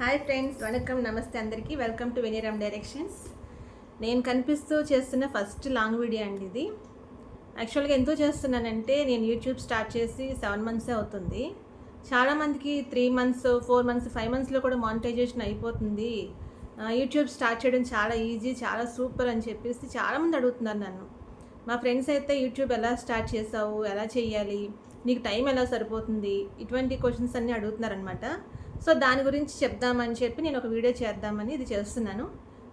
Hi friends వణకం నమస్తే అందరికీ. Welcome to Veniram directions. నేను కనిపిస్తూ చేస్తున్న ఫస్ట్ లాంగ్ వీడియో అండి ఇది. యాక్చువల్గా ఎంతో చేస్తున్నానంటే నేను యూట్యూబ్ స్టార్ట్ చేసి సెవెన్ మంత్సే అవుతుంది. చాలామందికి three months four months five మంత్స్లో కూడా మానిటైజేషన్ అయిపోతుంది. యూట్యూబ్ స్టార్ట్ చేయడం చాలా ఈజీ చాలా సూపర్ అని చెప్పేసి చాలామంది అడుగుతున్నారు నన్ను. మా ఫ్రెండ్స్ అయితే యూట్యూబ్ ఎలా స్టార్ట్ చేసావు? ఎలా చేయాలి? నీకు టైం ఎలా సరిపోతుంది? ఇటువంటి క్వశ్చన్స్ అన్నీ అడుగుతున్నారనమాట సో దాని గురించి చెప్దామని చెప్పి నేను ఒక వీడియో చేద్దామని ఇది చేస్తున్నాను.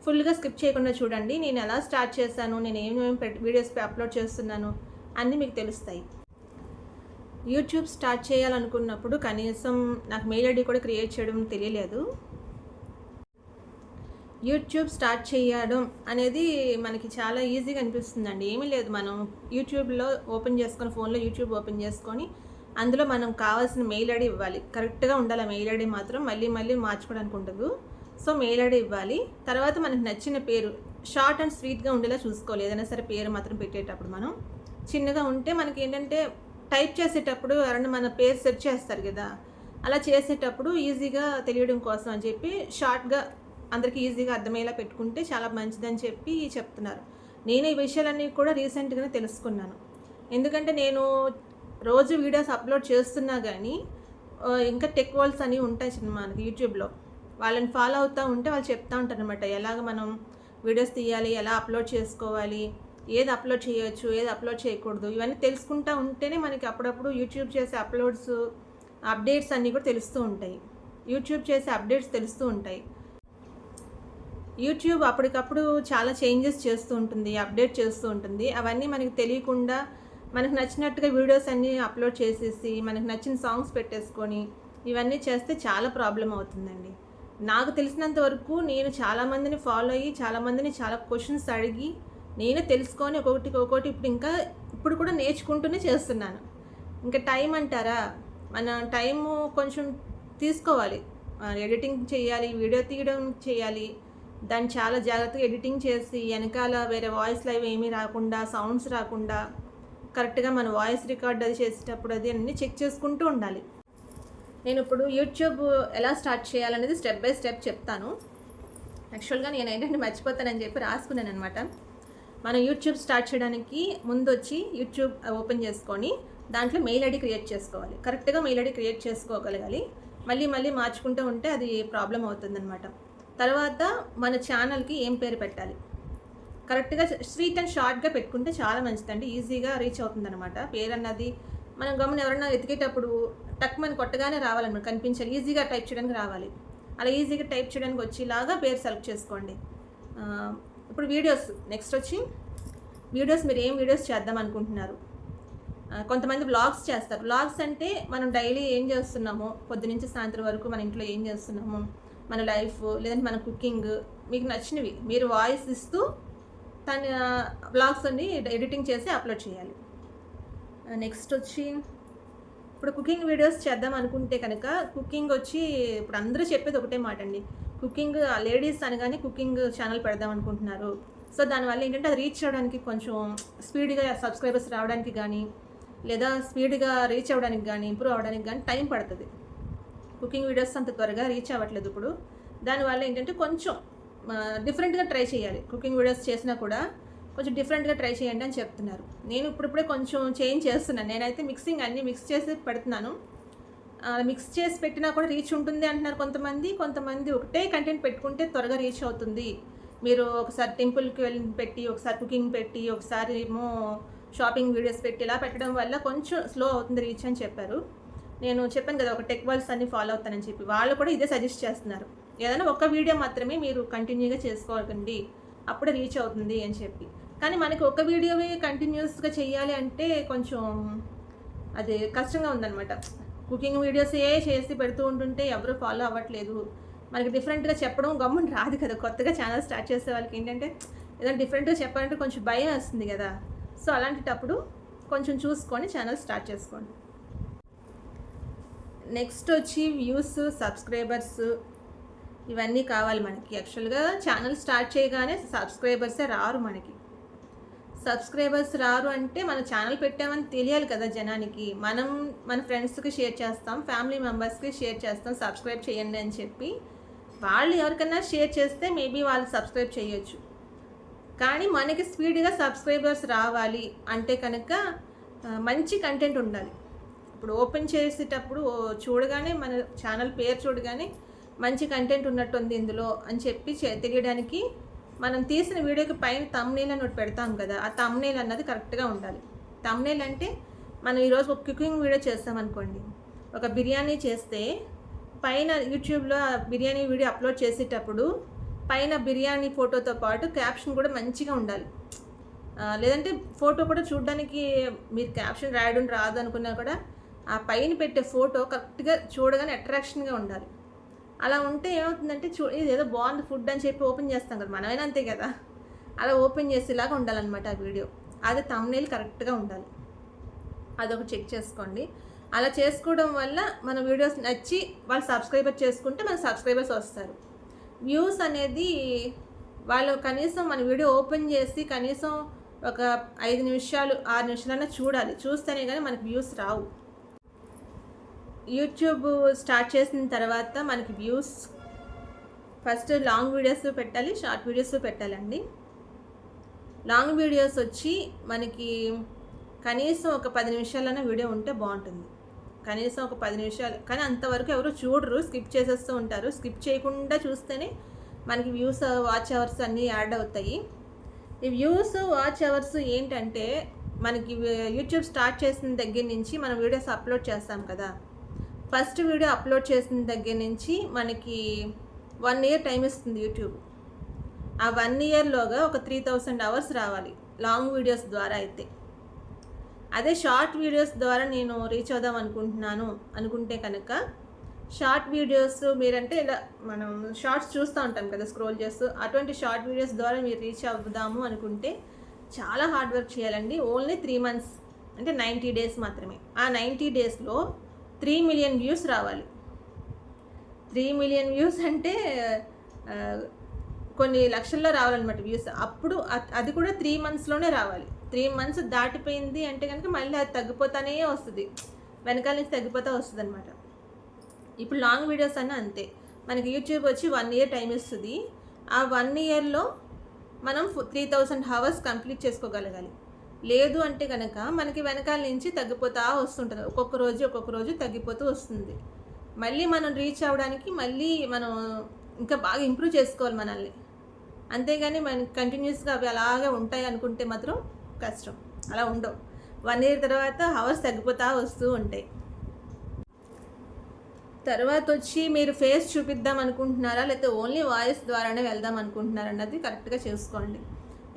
ఫుల్గా స్కిప్ చేయకుండా చూడండి. నేను ఎలా స్టార్ట్ చేశాను నేను ఏమేమి వీడియోస్ అప్లోడ్ చేస్తున్నాను అన్నీ మీకు తెలుస్తాయి. యూట్యూబ్ స్టార్ట్ చేయాలనుకున్నప్పుడు కనీసం నాకు మెయిల్ ఐడి కూడా క్రియేట్ చేయడం తెలియలేదు. యూట్యూబ్ స్టార్ట్ చేయడం అనేది మనకి చాలా ఈజీగా అనిపిస్తుందండి. ఏమీ లేదు మనం యూట్యూబ్లో ఓపెన్ చేసుకొని ఫోన్లో యూట్యూబ్ ఓపెన్ చేసుకొని అందులో మనం కావాల్సిన మెయిల్ ఐడి ఇవ్వాలి. కరెక్ట్గా ఉండాలి మెయిల్ ఐడి మాత్రం. మళ్ళీ మళ్ళీ మార్చుకోవడానికి ఉండదు. సో మెయిల్ ఐడి ఇవ్వాలి. తర్వాత మనకు నచ్చిన పేరు. షార్ట్ అండ్ స్వీట్గా ఉండేలా చూసుకోవాలి. ఏదైనా సరే పేరు మాత్రం పెట్టేటప్పుడు మనం. చిన్నగా ఉంటే మనకి ఏంటంటే టైప్ చేసేటప్పుడు ఎవరైనా మన పేరు సెర్చ్ చేస్తారు కదా. అలా చేసేటప్పుడు ఈజీగా తెలియడం కోసం అని చెప్పి షార్ట్గా అందరికీ ఈజీగా అర్థమయ్యేలా పెట్టుకుంటే చాలా మంచిదని చెప్పి చెప్తున్నారు. నేను ఈ విషయాలన్నీ కూడా రీసెంట్గానే తెలుసుకున్నాను. ఎందుకంటే నేను రోజు వీడియోస్ అప్లోడ్ చేస్తున్నా కానీ ఇంకా టెక్ వాల్స్ అని ఉంటాయి చిన్న మనకి యూట్యూబ్లో. వాళ్ళని ఫాలో అవుతూ ఉంటే వాళ్ళు చెప్తా ఉంటారు అనమాట ఎలాగ మనం వీడియోస్ తీయాలి ఎలా అప్లోడ్ చేసుకోవాలి ఏది అప్లోడ్ చేయొచ్చు ఏది అప్లోడ్ చేయకూడదు ఇవన్నీ తెలుసుకుంటూ ఉంటేనే మనకి అప్పుడప్పుడు యూట్యూబ్ చేసే అప్లోడ్స్ అప్డేట్స్ అన్నీ కూడా తెలుస్తూ ఉంటాయి. యూట్యూబ్ చేసే అప్డేట్స్ తెలుస్తూ ఉంటాయి. యూట్యూబ్ అప్పటికప్పుడు చాలా చేంజెస్ చేస్తూ ఉంటుంది అప్డేట్ చేస్తూ ఉంటుంది. అవన్నీ మనకి తెలియకుండా మనకు నచ్చినట్టుగా వీడియోస్ అన్నీ అప్లోడ్ చేసేసి మనకు నచ్చిన సాంగ్స్ పెట్టేసుకొని ఇవన్నీ చేస్తే చాలా ప్రాబ్లం అవుతుందండి. నాకు తెలిసినంత వరకు నేను చాలామందిని ఫాలో అయ్యి చాలామందిని చాలా క్వశ్చన్స్ అడిగి నేను తెలుసుకొని ఒక్కొక్కటి ఒక్కొక్కటి ఇప్పుడు ఇంకా ఇప్పుడు కూడా నేర్చుకుంటూనే చేస్తున్నాను. ఇంకా టైం అంటారా? మన టైము కొంచెం తీసుకోవాలి. ఎడిటింగ్ చేయాలి వీడియో తీయడం చేయాలి. దాన్ని చాలా జాగ్రత్తగా ఎడిటింగ్ చేసి వెనకాల వేరే వాయిస్ లైవ్ ఏమీ రాకుండా సౌండ్స్ రాకుండా కరెక్ట్గా మన వాయిస్ రికార్డ్ అది చేసేటప్పుడు అది అన్నీ చెక్ చేసుకుంటూ ఉండాలి. నేను ఇప్పుడు యూట్యూబ్ ఎలా స్టార్ట్ చేయాలనేది స్టెప్ బై స్టెప్ చెప్తాను. యాక్చువల్గా నేను ఏంటంటే మర్చిపోతానని చెప్పి రాసుకున్నాను అనమాట మనం యూట్యూబ్ స్టార్ట్ చేయడానికి ముందు వచ్చి యూట్యూబ్ ఓపెన్ చేసుకొని దాంట్లో మెయిల్ ఐడి క్రియేట్ చేసుకోవాలి. కరెక్ట్గా మెయిల్ ఐడి క్రియేట్ చేసుకోగలగాలి. మళ్ళీ మళ్ళీ మార్చుకుంటూ ఉంటే అది ప్రాబ్లం అవుతుందన్నమాట. తర్వాత మన ఛానల్కి ఏం పేరు పెట్టాలి? కరెక్ట్గా స్వీట్ అండ్ షార్ట్గా పెట్టుకుంటే చాలా మంచిదండి. ఈజీగా రీచ్ అవుతుంది అనమాట పేరు అన్నది మనం గమని ఎవరైనా ఎతికేటప్పుడు టక్ మన కొట్టగానే రావాలన్నమాట. కనిపించాలి. ఈజీగా టైప్ చేయడానికి రావాలి. అలా ఈజీగా టైప్ చేయడానికి వచ్చేలాగా పేరు సెలెక్ట్ చేసుకోండి. ఇప్పుడు వీడియోస్ నెక్స్ట్ వచ్చి వీడియోస్ మీరు ఏం వీడియోస్ చేద్దాం అనుకుంటున్నారు? కొంతమంది వ్లాగ్స్ చేస్తారు. బ్లాగ్స్ అంటే మనం డైలీ ఏం చేస్తున్నామో పొద్దునుంచి సాయంత్రం వరకు మన ఇంట్లో ఏం చేస్తున్నాము మన లైఫ్ లేదంటే మన కుకింగ్ మీకు నచ్చినవి మీరు వాయిస్ ఇస్తూ తన బ్లాగ్స్ అన్ని ఎడిటింగ్ చేసి అప్లోడ్ చేయాలి. నెక్స్ట్ వచ్చి ఇప్పుడు కుకింగ్ వీడియోస్ చేద్దాం అనుకుంటే కనుక కుకింగ్ వచ్చి ఇప్పుడు అందరూ చెప్పేది ఒకటే మాట అండి. కుకింగ్ లేడీస్ అనగానే కుకింగ్ ఛానల్ పెడదాం అనుకుంటున్నారు. సో దానివల్ల ఏంటంటే అది రీచ్ అవ్వడానికి కొంచెం స్పీడ్గా సబ్స్క్రైబర్స్ రావడానికి కానీ లేదా స్పీడ్గా రీచ్ అవ్వడానికి కానీ ఇంప్రూవ్ అవ్వడానికి కానీ టైం పడుతుంది. కుకింగ్ వీడియోస్ అంత త్వరగా రీచ్ అవ్వట్లేదు ఇప్పుడు. దానివల్ల ఏంటంటే కొంచెం డిఫరెంట్గా ట్రై చేయాలి. కుకింగ్ వీడియోస్ చేసినా కూడా కొంచెం డిఫరెంట్గా ట్రై చేయండి అని చెప్తున్నారు. నేను ఇప్పుడిప్పుడే కొంచెం చేంజ్ చేస్తున్నాను. నేనైతే మిక్సింగ్ అన్నీ మిక్స్ చేసి పెడుతున్నాను. మిక్స్ చేసి పెట్టినా కూడా రీచ్ ఉంటుంది అంటున్నారు కొంతమంది. కొంతమంది ఒకటే కంటెంట్ పెట్టుకుంటే త్వరగా రీచ్ అవుతుంది. మీరు ఒకసారి టెంపుల్కి వెళ్ళి పెట్టి ఒకసారి కుకింగ్ పెట్టి ఒకసారి ఏమో షాపింగ్ వీడియోస్ పెట్టి ఇలా పెట్టడం వల్ల కొంచెం స్లో అవుతుంది రీచ్ అని చెప్పారు. నేను చెప్పాను కదా ఒక టెక్ వాల్స్ అన్ని ఫాలో అవుతానని చెప్పి. వాళ్ళు కూడా ఇదే సజెస్ట్ చేస్తున్నారు. ఏదైనా ఒక్క వీడియో మాత్రమే మీరు కంటిన్యూగా చేసుకోకండి అప్పుడే రీచ్ అవుతుంది అని చెప్పి. కానీ మనకి ఒక వీడియోవే కంటిన్యూస్గా చేయాలి అంటే కొంచెం అది కష్టంగా ఉందన్నమాట. కుకింగ్ వీడియోస్ ఏ చేసి పెడుతూ ఉంటుంటే ఎవరు ఫాలో అవ్వట్లేదు. మనకి డిఫరెంట్గా చెప్పడం గమ్మున రాదు కదా. కొత్తగా ఛానల్ స్టార్ట్ చేసే వాళ్ళకి ఏంటంటే ఏదైనా డిఫరెంట్గా చెప్పాలంటే కొంచెం భయం వస్తుంది కదా. సో అలాంటిటప్పుడు కొంచెం చూసుకొని ఛానల్ స్టార్ట్ చేసుకోండి. నెక్స్ట్ వచ్చి వ్యూస్ సబ్స్క్రైబర్స్ ఇవన్నీ కావాలి మనకి. యాక్చువల్గా ఛానల్ స్టార్ట్ చేయగానే సబ్స్క్రైబర్సే రారు మనకి. సబ్స్క్రైబర్స్ రారు అంటే మన ఛానల్ పెట్టామని తెలియాలి కదా జనానికి. మనం మన ఫ్రెండ్స్కి షేర్ చేస్తాం ఫ్యామిలీ మెంబర్స్కి షేర్ చేస్తాం సబ్స్క్రైబ్ చేయండి అని చెప్పి వాళ్ళు ఎవరికైనా షేర్ చేస్తే మేబీ వాళ్ళు సబ్స్క్రైబ్ చేయొచ్చు. కానీ మనకి స్పీడ్గా సబ్స్క్రైబర్స్ రావాలి అంటే కనుక మంచి కంటెంట్ ఉండాలి. ఇప్పుడు ఓపెన్ చేసేటప్పుడు చూడగానే మన ఛానల్ పేరు చూడగానే మంచి కంటెంట్ ఉన్నట్టుంది ఇందులో అని చెప్పి తెలియడానికి మనం తీసిన వీడియోకి పైన తమ్నేల్ అని ఒకటి పెడతాం కదా ఆ తమ్నేల్ అన్నది కరెక్ట్గా ఉండాలి. తమ్నేల్ అంటే మనం ఈరోజు ఒక కుకింగ్ వీడియో చేస్తామనుకోండి ఒక బిర్యానీ చేస్తే పైన యూట్యూబ్లో ఆ బిర్యానీ వీడియో అప్లోడ్ చేసేటప్పుడు పైన బిర్యానీ ఫోటోతో పాటు క్యాప్షన్ కూడా మంచిగా ఉండాలి. లేదంటే ఫోటో కూడా చూడడానికి మీరు క్యాప్షన్ రాయడం రాదు అనుకున్నా కూడా ఆ పైన పెట్టే ఫోటో కరెక్ట్గా చూడగానే అట్రాక్షన్గా ఉండాలి. అలా ఉంటే ఏమవుతుందంటే చూ ఇది ఏదో బాగుంది ఫుడ్ అని చెప్పి ఓపెన్ చేస్తాం కదా మనమైనా అంతే కదా. అలా ఓపెన్ చేసేలాగా ఉండాలన్నమాట ఆ వీడియో. అది తమ్నేల్ కరెక్ట్గా ఉండాలి. అదొకటి చెక్ చేసుకోండి. అలా చేసుకోవడం వల్ల మన వీడియోస్ నచ్చి వాళ్ళు సబ్స్క్రైబర్ చేసుకుంటే మన సబ్స్క్రైబర్స్ వస్తారు. వ్యూస్ అనేది వాళ్ళు కనీసం మన వీడియో ఓపెన్ చేసి కనీసం ఒక ఐదు నిమిషాలు ఆరు నిమిషాలన్నా చూడాలి. చూస్తేనే కానీ మనకి వ్యూస్ రావు. యూట్యూబ్ స్టార్ట్ చేసిన తర్వాత మనకి వ్యూస్ ఫస్ట్ లాంగ్ వీడియోస్ పెట్టాలి షార్ట్ వీడియోస్ పెట్టాలండి. లాంగ్ వీడియోస్ వచ్చి మనకి కనీసం ఒక పది నిమిషాలైనా వీడియో ఉంటే బాగుంటుంది. కనీసం ఒక పది నిమిషాలు కానీ అంతవరకు ఎవరు చూడరు స్కిప్ చేసేస్తూ ఉంటారు. స్కిప్ చేయకుండా చూస్తేనే మనకి వ్యూస్ వాచ్ అవర్స్ అన్నీ యాడ్ అవుతాయి. ఈ వ్యూస్ వాచ్ అవర్స్ ఏంటంటే మనకి యూట్యూబ్ స్టార్ట్ చేసిన దగ్గర నుంచి మనం వీడియోస్ అప్లోడ్ చేస్తాం కదా. ఫస్ట్ వీడియో అప్లోడ్ చేసిన దగ్గర నుంచి మనకి వన్ ఇయర్ టైం ఇస్తుంది యూట్యూబ్. ఆ వన్ ఇయర్లోగా ఒక త్రీ థౌసండ్ అవర్స్ రావాలి లాంగ్ వీడియోస్ ద్వారా అయితే. అదే షార్ట్ వీడియోస్ ద్వారా నేను రీచ్ అవుదాం అనుకుంటున్నాను అనుకుంటే కనుక షార్ట్ వీడియోస్ మీరంటే ఇలా మనం షార్ట్స్ చూస్తూ ఉంటాం కదా స్క్రోల్ చేస్తూ అటువంటి షార్ట్ వీడియోస్ ద్వారా మీరు రీచ్ అవుదాము అనుకుంటే చాలా హార్డ్ వర్క్ చేయాలండి. ఓన్లీ త్రీ మంత్స్ అంటే నైంటీ డేస్ మాత్రమే. ఆ నైంటీ డేస్లో త్రీ మిలియన్ వ్యూస్ రావాలి. త్రీ మిలియన్ వ్యూస్ అంటే కొన్ని లక్షల్లో రావాలన్నమాట వ్యూస్. అప్పుడు అది కూడా త్రీ మంత్స్లోనే రావాలి. త్రీ మంత్స్ దాటిపోయింది అంటే కనుక మళ్ళీ అది తగ్గిపోతానే వస్తుంది. వెనకాల నుంచి తగ్గిపోతా వస్తుంది అనమాట ఇప్పుడు లాంగ్ వీడియోస్ అన్న అంతే. మనకి యూట్యూబ్ వచ్చి వన్ ఇయర్ టైం ఇస్తుంది. ఆ వన్ ఇయర్లో మనం త్రీ థౌసండ్ హవర్స్ కంప్లీట్ చేసుకోగలగాలి. లేదు అంటే కనుక మనకి వెనకాల నుంచి తగ్గిపోతా వస్తుంటుంది. ఒక్కొక్క రోజు ఒక్కొక్క రోజు తగ్గిపోతూ వస్తుంది. మళ్ళీ మనం రీచ్ అవ్వడానికి మళ్ళీ మనం ఇంకా బాగా ఇంప్రూవ్ చేసుకోవాలి మనల్ని. అంతేగాని మన కంటిన్యూస్గా అవి అలాగే ఉంటాయి అనుకుంటే మాత్రం కష్టం. అలా ఉండవు. వన్ ఇయర్ తర్వాత హవర్స్ తగ్గిపోతా వస్తూ ఉంటాయి. తర్వాత వచ్చి మీరు ఫేస్ చూపిద్దాం అనుకుంటున్నారా? లేకపోతే ఓన్లీ వాయిస్ ద్వారానే వెళ్దాం అనుకుంటున్నారా అన్నది కరెక్ట్గా చేసుకోండి.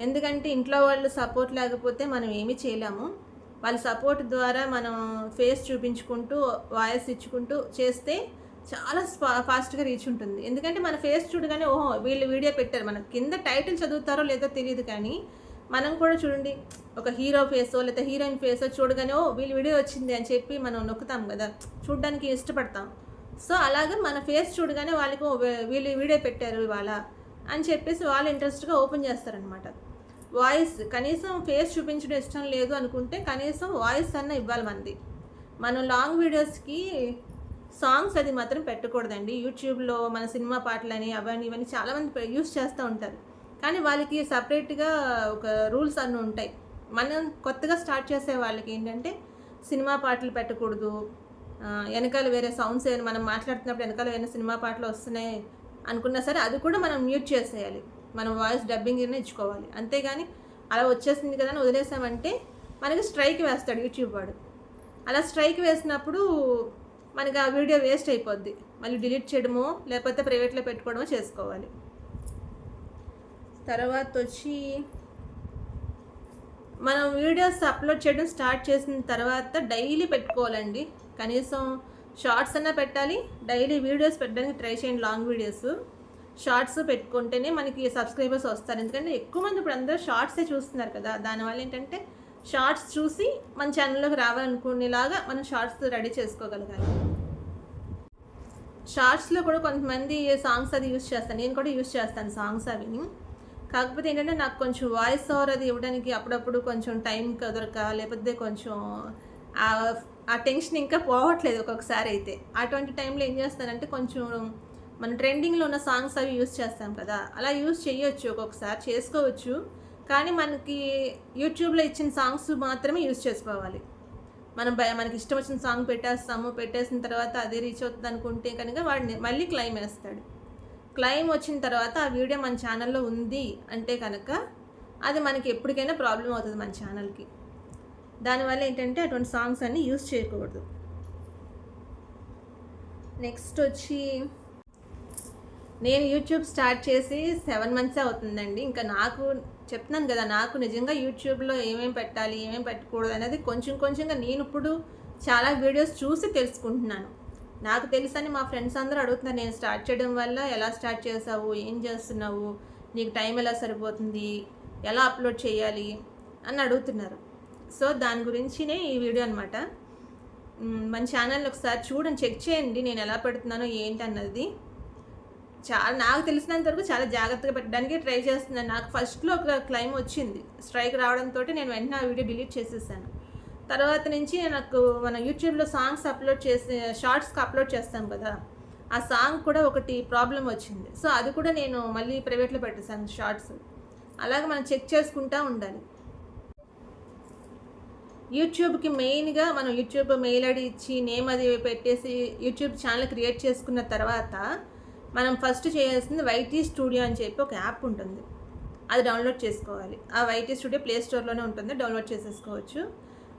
ఎందుకంటే ఇంట్లో వాళ్ళు సపోర్ట్ లేకపోతే మనం ఏమీ చేయలేము. వాళ్ళ సపోర్ట్ ద్వారా మనం ఫేస్ చూపించుకుంటూ వాయిస్ ఇచ్చుకుంటూ చేస్తే చాలా ఫాస్ట్గా రీచ్ ఉంటుంది. ఎందుకంటే మన ఫేస్ చూడగానే ఓహో వీళ్ళు వీడియో పెట్టారు. మనం కింద టైటిల్ చదువుతారో లేదో తెలియదు కానీ మనం కూడా చూడండి ఒక హీరో ఫేసో లేదా హీరోయిన్ ఫేసో చూడగానే ఓ వీళ్ళు వీడియో వచ్చింది అని చెప్పి మనం నొక్కుతాం కదా. చూడడానికి ఇష్టపడతాం. సో అలాగే మన ఫేస్ చూడగానే వాళ్ళకి వీళ్ళు వీడియో పెట్టారు ఇవాళ అని చెప్పేసి వాళ్ళు ఇంట్రెస్ట్గా ఓపెన్ చేస్తారనమాట వాయిస్ కనీసం ఫేస్ చూపించడం ఇష్టం లేదు అనుకుంటే కనీసం వాయిస్ అన్న ఇవ్వాలి మనది మనం లాంగ్ వీడియోస్కి సాంగ్స్ అది మాత్రం పెట్టకూడదండి. యూట్యూబ్లో మన సినిమా పాటలని అవన్నీ ఇవన్నీ చాలామంది యూస్ చేస్తూ ఉంటారు. కానీ వాళ్ళకి సపరేట్గా ఒక రూల్స్ అన్నీ ఉంటాయి. మనం కొత్తగా స్టార్ట్ చేసే వాళ్ళకి ఏంటంటే సినిమా పాటలు పెట్టకూడదు. వెనకాల వేరే సౌండ్స్ ఏమైనా మనం మాట్లాడుతున్నప్పుడు వెనకాల వేరే సినిమా పాటలు వస్తున్నాయి అనుకున్నా సరే అది కూడా మనం మ్యూట్ చేసేయాలి. మనం వాయిస్ డబ్బింగ్ ఇచ్చుకోవాలి అంతేగాని అలా వచ్చేసింది కదా అని వదిలేసామంటే మనకి స్ట్రైక్ వేస్తాడు యూట్యూబ్ వాడు. అలా స్ట్రైక్ వేసినప్పుడు మనకి ఆ వీడియో వేస్ట్ అయిపోద్ది. మళ్ళీ డిలీట్ చేయడమో లేకపోతే ప్రైవేట్లో పెట్టుకోవడమో చేసుకోవాలి. తర్వాత వచ్చి మనం వీడియోస్ అప్లోడ్ చేయడం స్టార్ట్ చేసిన తర్వాత డైలీ పెట్టుకోవాలండి. కనీసం షార్ట్స్ అన్నా పెట్టాలి డైలీ వీడియోస్ పెట్టడానికి ట్రై చేయండి లాంగ్ వీడియోస్ షార్ట్స్ పెట్టుకుంటేనే మనకి సబ్స్క్రైబర్స్ వస్తారు. ఎందుకంటే ఎక్కువ మంది ఇప్పుడు అందరూ షార్ట్సే చూస్తున్నారు కదా. దానివల్ల ఏంటంటే షార్ట్స్ చూసి మన ఛానల్లోకి రావాలనుకునేలాగా మనం షార్ట్స్ రెడీ చేసుకోగలగాలి. షార్ట్స్లో కూడా కొంతమంది సాంగ్స్ అది యూస్ చేస్తాను నేను కూడా యూస్ చేస్తాను సాంగ్స్ అవిని కాకపోతే ఏంటంటే నాకు కొంచెం వాయిస్ ఓవర్ అది ఇవ్వడానికి అప్పుడప్పుడు కొంచెం టైం కుదరక లేకపోతే కొంచెం ఆ- ఆ టెన్షన్ ఇంకా పోవట్లేదు ఒక్కొక్కసారి అయితే. అటువంటి టైంలో ఏం చేస్తానంటే కొంచెం మన ట్రెండింగ్లో ఉన్న సాంగ్స్ అవి యూస్ చేస్తాం కదా అలా యూస్ చేయొచ్చు ఒక్కొక్కసారి చేసుకోవచ్చు. కానీ మనకి యూట్యూబ్లో ఇచ్చిన సాంగ్స్ మాత్రమే యూస్ చేసుకోవాలి. మనం భయ మనకి ఇష్టం వచ్చిన సాంగ్ పెట్టేస్తాము పెట్టేసిన తర్వాత అదే రీచ్ అవుతుంది అనుకుంటే కనుక వాడిని మళ్ళీ క్లైమ్ వేస్తాడు. క్లైమ్ వచ్చిన తర్వాత ఆ వీడియో మన ఛానల్లో ఉంది అంటే కనుక అది మనకి ఎప్పటికైనా ప్రాబ్లం అవుతుంది మన ఛానల్కి. దానివల్ల ఏంటంటే అటువంటి సాంగ్స్ అన్నీ యూస్ చేయకూడదు. నెక్స్ట్ వచ్చి నేను యూట్యూబ్ స్టార్ట్ చేసి సెవెన్ మంత్సే అవుతుందండి. ఇంకా నాకు చెప్తున్నాను కదా నాకు నిజంగా యూట్యూబ్లో ఏమేమి పెట్టాలి ఏమేమి పెట్టకూడదు అనేది కొంచెం కొంచెంగా నేను ఇప్పుడు చాలా వీడియోస్ చూసి తెలుసుకుంటున్నాను. నాకు తెలుసని మా ఫ్రెండ్స్ అందరూ అడుగుతున్నారు నేను స్టార్ట్ చేయడం వల్ల ఎలా స్టార్ట్ చేసావు ఏం చేస్తున్నావు నీకు టైం ఎలా సరిపోతుంది ఎలా అప్లోడ్ చేయాలి అని అడుగుతున్నారు. సో దాని గురించినే ఈ వీడియో అనమాట మన ఛానల్ ఒకసారి చూడండి చెక్ చేయండి నేను ఎలా పెడుతున్నానో ఏంటి అన్నది. చాలా నాకు తెలిసినంత వరకు చాలా జాగ్రత్తగా పెట్టడానికి ట్రై చేస్తున్నాను. నాకు ఫస్ట్లో ఒక క్లైమ్ వచ్చింది. స్ట్రైక్ రావడంతో నేను వెంటనే ఆ వీడియో డిలీట్ చేసేసాను. తర్వాత నుంచి నాకు మన యూట్యూబ్లో సాంగ్స్ అప్లోడ్ చేసి షార్ట్స్కి అప్లోడ్ చేస్తాం కదా ఆ సాంగ్ కూడా ఒకటి ప్రాబ్లం వచ్చింది. సో అది కూడా నేను మళ్ళీ ప్రైవేట్లో పెట్టేశాను షార్ట్స్ అలాగే మనం చెక్ చేసుకుంటూ ఉండాలి. యూట్యూబ్కి మెయిన్గా మనం యూట్యూబ్ మెయిల్ ఐడి ఇచ్చి నేమ్ అది పెట్టేసి యూట్యూబ్ ఛానల్ క్రియేట్ చేసుకున్న తర్వాత మనం ఫస్ట్ చేయాల్సింది వైటీ స్టూడియో అని చెప్పి ఒక యాప్ ఉంటుంది. అది డౌన్లోడ్ చేసుకోవాలి. ఆ వైటీ స్టూడియో ప్లే స్టోర్లోనే ఉంటుంది. డౌన్లోడ్ చేసేసుకోవచ్చు.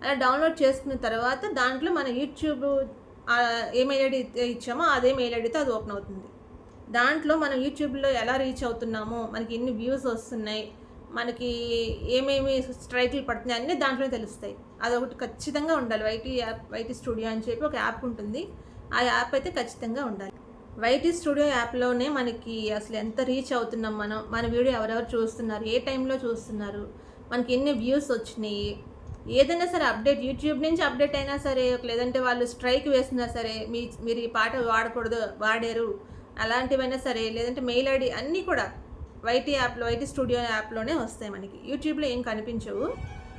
అలా డౌన్లోడ్ చేసుకున్న తర్వాత దాంట్లో మన యూట్యూబ్ ఆ ఏ మెయిల్ ఐడి ఇచ్చామో అదే మెయిల్ ఐడితో అది ఓపెన్ అవుతుంది. దాంట్లో మనం యూట్యూబ్లో ఎలా రీచ్ అవుతున్నామో మనకి ఎన్ని వ్యూస్ వస్తున్నాయి మనకి ఏమేమి స్ట్రైకులు పడుతున్నాయి అన్నీ దాంట్లోనే తెలుస్తాయి. అదొకటి ఖచ్చితంగా ఉండాలి. వైటీ యాప్ వైటీ స్టూడియో అని చెప్పి ఒక యాప్ ఉంటుంది. ఆ యాప్ అయితే ఖచ్చితంగా ఉండాలి. వైటీ స్టూడియో యాప్లోనే మనకి అసలు ఎంత రీచ్ అవుతున్నాం మనం మన వీడియో ఎవరెవరు చూస్తున్నారు ఏ టైంలో చూస్తున్నారు మనకి ఎన్ని వ్యూస్ వచ్చినాయి ఏదైనా సరే అప్డేట్ యూట్యూబ్ నుంచి అప్డేట్ అయినా సరే లేదంటే వాళ్ళు స్ట్రైక్ వేసినా సరే మీ మీరు ఈ పాట వాడకూడదు వాడారు అలాంటివైనా సరే లేదంటే మెయిల్ ఐడి అన్నీ కూడా వైటీ యాప్లో వైటీ స్టూడియో యాప్లోనే వస్తాయి మనకి. యూట్యూబ్లో ఏం కనిపించవు.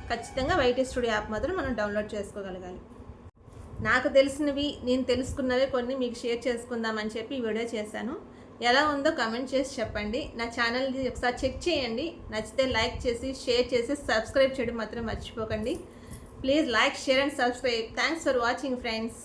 ఖచ్చితంగా వైటీ స్టూడియో యాప్ మాత్రం మనం డౌన్లోడ్ చేసుకోగలగాలి. నాకు తెలిసినవి నేను తెలుసుకున్నవి కొన్ని మీకు షేర్ చేసుకుందామని చెప్పి ఈ వీడియో చేశాను. ఎలా ఉందో కమెంట్ చేసి చెప్పండి. నా ఛానల్ని ఒకసారి చెక్ చేయండి. నచ్చితే లైక్ చేసి షేర్ చేసి సబ్స్క్రైబ్ చేయడం మాత్రం మర్చిపోకండి. Please like share and subscribe thanks for watching friends